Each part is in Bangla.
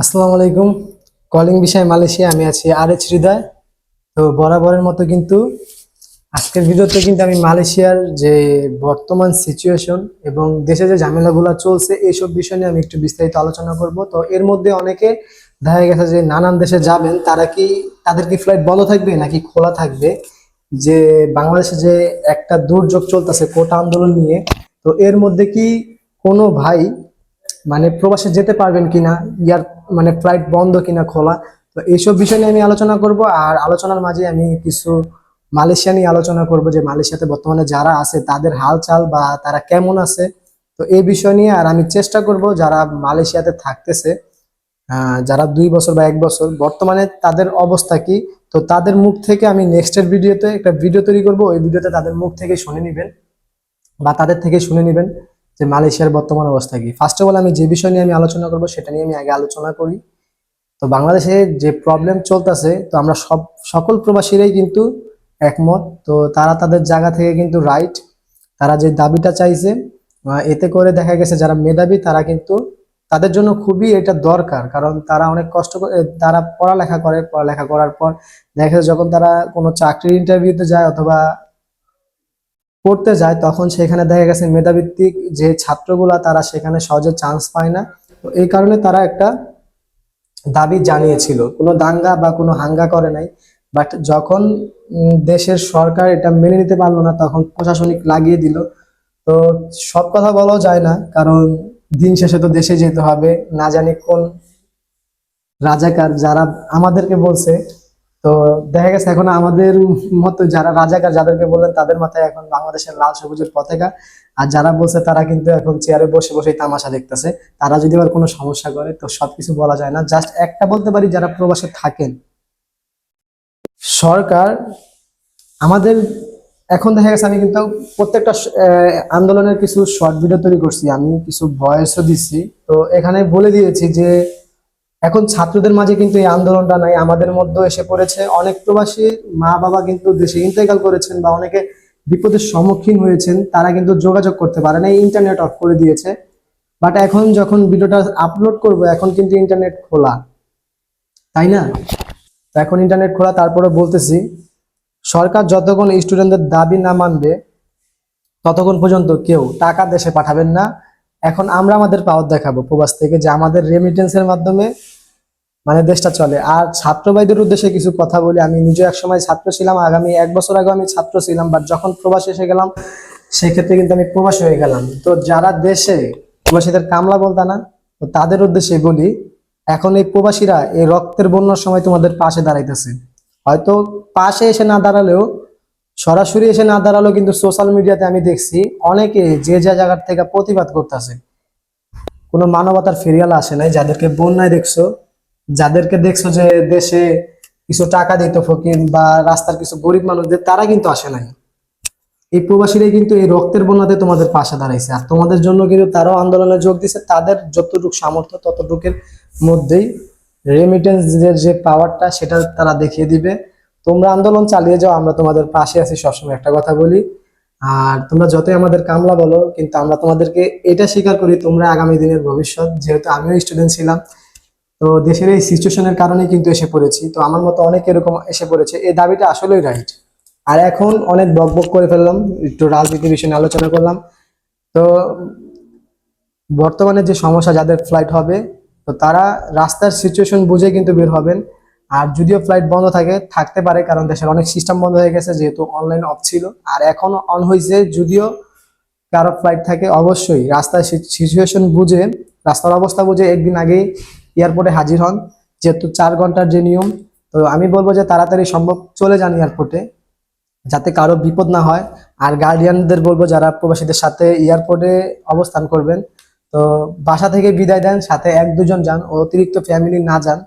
আসসালামু আলাইকুম। কলিং বিষয় মালয়েশিয়া, আমি আছি আর এইচ হৃদয়। তো বরাবরের মতো কিন্তু আজকের ভিডিওতে কিন্তু আমি মালয়েশিয়ার যে বর্তমান সিচুয়েশন এবং দেশে যে ঝামেলাগুলো চলছে, এইসব বিষয় নিয়ে আমি একটু বিস্তারিত আলোচনা করব। তো এর মধ্যে অনেকে দেখা গেছে যে নানান দেশে যাবেন, তারা কি, তাদের কি ফ্লাইট বন্ধ থাকবে নাকি খোলা থাকবে? যে বাংলাদেশে যে একটা দুর্যোগ চলতেছে কোটা আন্দোলন নিয়ে, তো এর মধ্যে কি কোনো ভাই মানে প্রবাসে যেতে পারবেন কিনা, ইয়ার মানে ফ্লাইট বন্ধ কিনা খোলা, তো এইসব বিষয় নিয়ে আমি আলোচনা করব। আর আলোচনার মাঝে আমি কিছু মালয়েশিয়া নিয়ে আলোচনা করব যে মালয়েশিয়াতে বর্তমানে যারা আছে, তাদের হালচাল বা তারা কেমন আছে, তো এই বিষয় নিয়ে। আর আমি চেষ্টা করব যারা মালয়েশিয়াতে থাকতেছে যারা দুই বছর বা এক বছর, বর্তমানে তাদের অবস্থা কি? তো তাদের মুখ থেকে আমি নেক্সটের ভিডিওতে একটা ভিডিও তৈরি করব। ওই ভিডিওতে তাদের মুখ থেকে শুনে নেবেন বা তাদের থেকে শুনে নেবেন। যে মালয়েশিয়ার বর্তমান অবস্থা কি? ফার্স্ট অফ অল আমি যে বিষয় নিয়ে আমি আলোচনা করব, সেটা নিয়ে আমি আগে আলোচনা করি। তো বাংলাদেশে যে প্রবলেম চলতেছে, তো আমরা সব, সকল প্রবাসীরাই কিন্তু একমত। তো তারা তাদের জায়গা থেকে কিন্তু রাইট তারা যে দাবিটা চাইছে এতে করে দেখা গেছে যারা মেধাবী, তারা কিন্তু তাদের জন্য খুবই এটা দরকার। কারণ তারা অনেক কষ্ট করে তারা পড়ালেখা করে। পড়ালেখা করার পর দেখা যখন তারা কোনো চাকরির ইন্টারভিউতে যায় অথবা পড়তে যায়, তখন সেখানে দেখা গেছে মেধাভিত্তিক যে ছাত্রগুলা, তারা সেখানে সহজে চান্স পায় না। তো এই কারণে তারা একটা দাবি জানিয়েছিল। কোনো দাঙ্গা বা কোনো হাঙ্গা করে নাই। বাট যখন দেশের সরকার এটা মেনে নিতে পারল না, তখন প্রশাসনিক লাগিয়ে দিল। তো সব কথা বলাও যায় না, কারণ দিন শেষে তো দেশে যেতে হবে। না জানি কোন রাজাকার যারা আমাদেরকে বলছে তো দেখা গেছে এখন আমাদের মতো যারা রাজাকার যাদেরকে বললেন, তাদের মাথায় এখন বাংলাদেশের লাল সবুজের পতাকা। আর যারা বলছে তারা কিন্তু এখন চেয়ারে বসে বসে তামাশা দেখতেছে। তারা যদি আবার কোনো সমস্যা করে, তো সবকিছু বলা যায় না। জাস্ট একটা বলতে পারি, যারা প্রবাসে থাকেন, সরকার আমাদের, এখন দেখা গেছে আমি কিন্তু প্রত্যেকটা আন্দোলনের কিছু শর্ট ভিডিও তৈরি করছি। আমি কিছু ভয়েসও দিচ্ছি। তো এখানে বলে দিয়েছি যে এখন ছাত্রদের মাঝে কিন্তু এই আন্দোলনটা নাই, আমাদের মধ্যে এসে পড়েছে। অনেক প্রবাসী মা বাবা কিন্তু দেশে ইন্তেকাল করেছেন বা অনেকে বিপদের সম্মুখীন হয়েছেন, তারা কিন্তু যোগাযোগ করতে পারে না ইন্টারনেট অফ করে দিয়েছে। বাট এখন যখন ভিডিওটা আপলোড করব, এখন কিন্তু ইন্টারনেট খোলা। তাই না? এখন ইন্টারনেট খোলা তারপরে বলতেছি, সরকার যতক্ষণ স্টুডেন্টদের দাবি না মানবে, ততক্ষণ পর্যন্ত কেউ টাকা দেশে পাঠাবেন না। এখন আমরা আমাদের পাওয়ার দেখাবো প্রবাস থেকে যে আমাদের রেমিটেন্সের মাধ্যমে মানে দেশটা চলে। আর ছাত্র ভাইদের উদ্দেশ্যে কিছু কথা বলি। আমি নিজে এক সময় ছাত্র ছিলাম, আগামী এক বছর আগে আমি ছাত্র ছিলাম বাট যখন প্রবাসে এসে গেলাম, সেক্ষেত্রে কিন্তু আমি প্রবাসী হয়ে গেলাম। তো যারা দেশে প্রবাসীদের কামলা বলতা না, তো তাদের উদ্দেশ্যে বলি, এখন এই প্রবাসীরা এই রক্তের বন্যার সময় তোমাদের পাশে দাঁড়াইতেছে। হয়তো পাশে এসে না দাঁড়ালেও সরাসরি এসে না দাঁড়াল কিন্তু সোশ্যাল মিডিয়াতে আমি দেখছি অনেকে যে যা জায়গার থেকে প্রতিবাদ করতেছে। কোনো মানবতার ফেরিয়াল আসে নাই, যাদেরকে বন্যায় দেখছ, যাদেরকে দেখছ যে দেশে কিছু টাকা দিত ফকির বা রাস্তার কিছু গরিব মানুষদের, তারা কিন্তু আসে নাই। এই প্রবাসীরাই কিন্তু এই রক্তের বন্যাতে তোমাদের পাশে দাঁড়াইছে। আর তোমাদের জন্য কিন্তু তারাও আন্দোলনে যোগ দিছে, তাদের যতটুকু সামর্থ্য ততটুকের মধ্যেই রেমিটেন্স যে পাওয়ারটা সেটা তারা দেখিয়ে দিবে। তোমরা আন্দোলন চালিয়ে যাও, আমরা তোমাদের পাশে আছি, সবসময় একটা কথা বলি। আর তোমরা যতই আমাদের কামলা বলো, কিন্তু আমরা তোমাদেরকে এটা স্বীকার করি, তোমরা আগামী দিনের ভবিষ্যৎ। যেহেতু আমিও স্টুডেন্ট ছিলাম, তো দেশের এই সিচুয়েশনের কারণে কিন্তু এসে পড়েছি। তো আমার মতো অনেক এরকম এসে পড়েছে, এই দাবিটা আসলেই রাইট আর এখন অনেক বক বক করে ফেললাম, একটু রাজনীতি বিষয় নিয়ে আলোচনা করলাম। তো বর্তমানে যে সমস্যা, যাদের ফ্লাইট হবে, তো তারা রাস্তার সিচুয়েশন বুঝে কিন্তু বের হবেন। আর যদিও ফ্লাইট বন্ধ থাকে, থাকতে পারে, কারণ দেশের অনেক সিস্টেম বন্ধ হয়ে গেছে, যেহেতু অনলাইন অফ ছিল। আর এখন অন হয়েছে, যদিও কারও ফ্লাইট থাকে, অবশ্যই রাস্তার সিচুয়েশন বুঝে, রাস্তার অবস্থা বুঝে একদিন আগেই এয়ারপোর্টে হাজির হন, যেহেতু চার ঘণ্টার যে নিয়ম। তো আমি বলব যে তাড়াতাড়ি সম্ভব চলে যান এয়ারপোর্টে যাতে কারও বিপদ না হয়। আর গার্ডিয়ানদের বলব, যারা প্রবাসীদের সাথে এয়ারপোর্টে অবস্থান করবেন, তো বাসা থেকে বিদায় দেন, সাথে এক দুজন যান, অতিরিক্ত ফ্যামিলি না যান।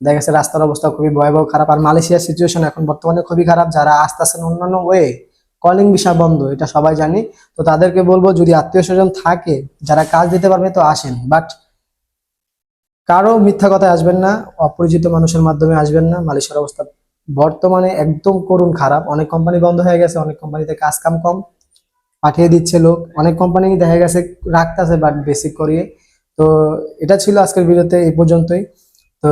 দেখা গেছে রাস্তার অবস্থা খুবই ভয়াবহ, খারাপ। আর মালয়েশিয়ার সিচুয়েশন এখন বর্তমানে খুবই খারাপ। যারা আসতেছেন অন্যান্য ওয়ে কলিং বিষয় বন্ধ, এটা সবাই জানি। তো তাদেরকে বলব, যদি আত্মীয় স্বজন থাকে, যারা কাজ দিতে পারবে, তো আসেন। বাট কারও মিথ্যা কথায় আসবেন না, অপরিচিত মানুষের মাধ্যমে আসবেন না। মালয়েশিয়ার অবস্থা বর্তমানে একদম করুণ খারাপ। অনেক কোম্পানি বন্ধ হয়ে গেছে, অনেক কোম্পানিতে কাজ কাম কম। পাঠিয়ে দিচ্ছে লোক। অনেক কোম্পানি দেখা গেছে রাখতেছে বাট বেসিক করিয়ে। তো এটা ছিল আজকের ভিডিওতে এই পর্যন্তই। তো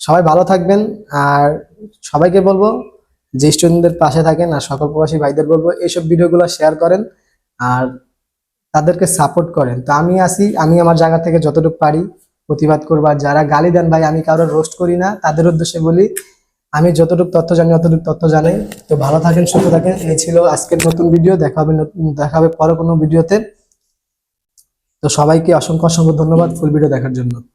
সবাই ভালো থাকবেন। আর সবাইকে বলব, যে স্টুডেন্টদের পাশে থাকেন আর সকল প্রবাসী ভাইদের বলব, এইসব ভিডিওগুলো শেয়ার করেন আর তাদেরকে সাপোর্ট করেন। তো আমি আসি আমি আমার জায়গা থেকে যতটুকু পারি প্রতিবাদ করব। আর যারা গালি দেন ভাই, আমি কারোর রোস্ট করি না, তাদের উদ্দেশ্যে বলি, আমি যতটুকু তথ্য জানি, অতটুকু তথ্য জানাই। তো ভালো থাকেন, সুস্থ থাকেন। এই ছিল আজকের নতুন ভিডিও দেখা হবে নতুন- দেখা হবে পরে কোনো ভিডিওতে তো। সবাইকে অসংখ্য অসংখ্য ধন্যবাদ ফুল ভিডিও দেখার জন্য।